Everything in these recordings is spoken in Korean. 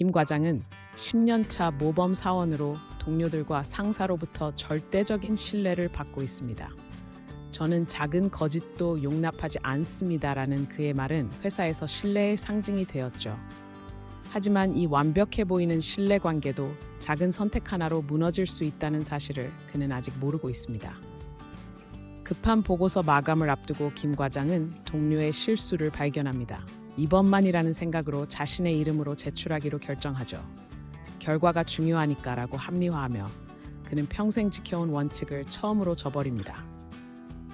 김 과장은 10년차 모범 사원으로 동료들과 상사로부터 절대적인 신뢰를 받고 있습니다. 저는 작은 거짓도 용납하지 않습니다라는 그의 말은 회사에서 신뢰의 상징이 되었죠. 하지만 이 완벽해 보이는 신뢰 관계도 작은 선택 하나로 무너질 수 있다는 사실을 그는 아직 모르고 있습니다. 급한 보고서 마감을 앞두고 김 과장은 동료의 실수를 발견합니다. 이번만이라는 생각으로 자신의 이름으로 제출하기로 결정하죠. 결과가 중요하니까라고 합리화하며 그는 평생 지켜온 원칙을 처음으로 저버립니다.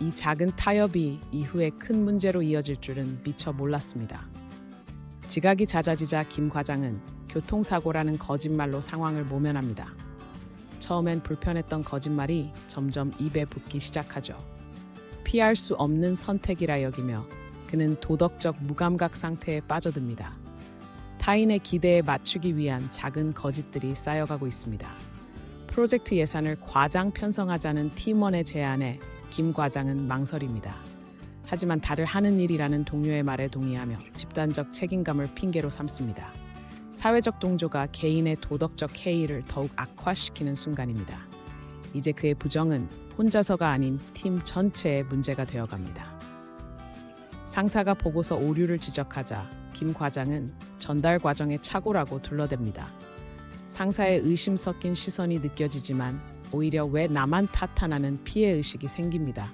이 작은 타협이 이후에 큰 문제로 이어질 줄은 미처 몰랐습니다. 지각이 잦아지자 김 과장은 교통사고라는 거짓말로 상황을 모면합니다. 처음엔 불편했던 거짓말이 점점 입에 붙기 시작하죠. 피할 수 없는 선택이라 여기며 그는 도덕적 무감각 상태에 빠져듭니다. 타인의 기대에 맞추기 위한 작은 거짓들이 쌓여가고 있습니다. 프로젝트 예산을 과장 편성하자는 팀원의 제안에 김 과장은 망설입니다. 하지만 다들 하는 일이라는 동료의 말에 동의하며 집단적 책임감을 핑계로 삼습니다. 사회적 동조가 개인의 도덕적 해이를 더욱 악화시키는 순간입니다. 이제 그의 부정은 혼자서가 아닌 팀 전체의 문제가 되어갑니다. 상사가 보고서 오류를 지적하자 김 과장은 전달 과정의 착오라고 둘러댑니다. 상사의 의심 섞인 시선이 느껴지지만 오히려 왜 나만 탓하나는 피해 의식이 생깁니다.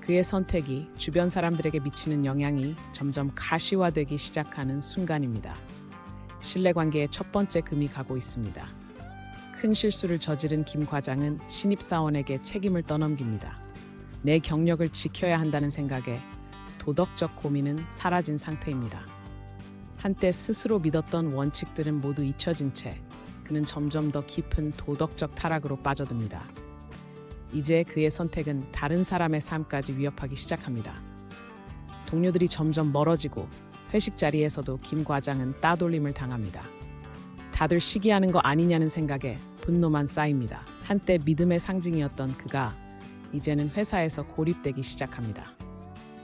그의 선택이 주변 사람들에게 미치는 영향이 점점 가시화되기 시작하는 순간입니다. 신뢰 관계의 첫 번째 금이 가고 있습니다. 큰 실수를 저지른 김 과장은 신입 사원에게 책임을 떠넘깁니다. 내 경력을 지켜야 한다는 생각에 도덕적 고민은 사라진 상태입니다. 한때 스스로 믿었던 원칙들은 모두 잊혀진 채 그는 점점 더 깊은 도덕적 타락으로 빠져듭니다. 이제 그의 선택은 다른 사람의 삶까지 위협하기 시작합니다. 동료들이 점점 멀어지고 회식 자리에서도 김 과장은 따돌림을 당합니다. 다들 시기하는 거 아니냐는 생각에 분노만 쌓입니다. 한때 믿음의 상징이었던 그가 이제는 회사에서 고립되기 시작합니다.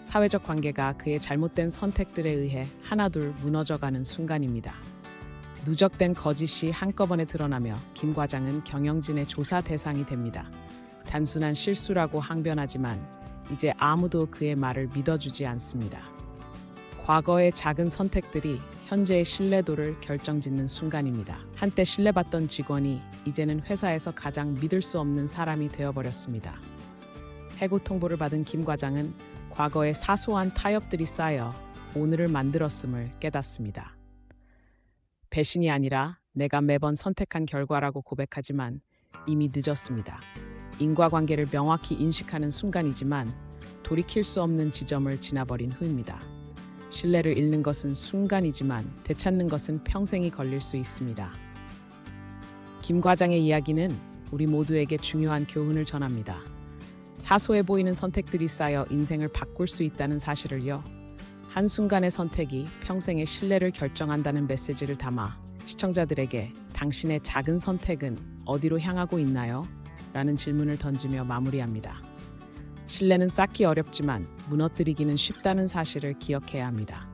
사회적 관계가 그의 잘못된 선택들에 의해 하나둘 무너져가는 순간입니다. 누적된 거짓이 한꺼번에 드러나며 김 과장은 경영진의 조사 대상이 됩니다. 단순한 실수라고 항변하지만 이제 아무도 그의 말을 믿어주지 않습니다. 과거의 작은 선택들이 현재의 신뢰도를 결정짓는 순간입니다. 한때 신뢰받던 직원이 이제는 회사에서 가장 믿을 수 없는 사람이 되어버렸습니다. 해고 통보를 받은 김 과장은 과거의 사소한 타협들이 쌓여 오늘을 만들었음을 깨닫습니다. 배신이 아니라 내가 매번 선택한 결과라고 고백하지만 이미 늦었습니다. 인과관계를 명확히 인식하는 순간이지만 돌이킬 수 없는 지점을 지나버린 후입니다. 신뢰를 잃는 것은 순간이지만 되찾는 것은 평생이 걸릴 수 있습니다. 김 과장의 이야기는 우리 모두에게 중요한 교훈을 전합니다. 사소해 보이는 선택들이 쌓여 인생을 바꿀 수 있다는 사실을요. 한순간의 선택이 평생의 신뢰를 결정한다는 메시지를 담아 시청자들에게 당신의 작은 선택은 어디로 향하고 있나요? 라는 질문을 던지며 마무리합니다. 신뢰는 쌓기 어렵지만 무너뜨리기는 쉽다는 사실을 기억해야 합니다.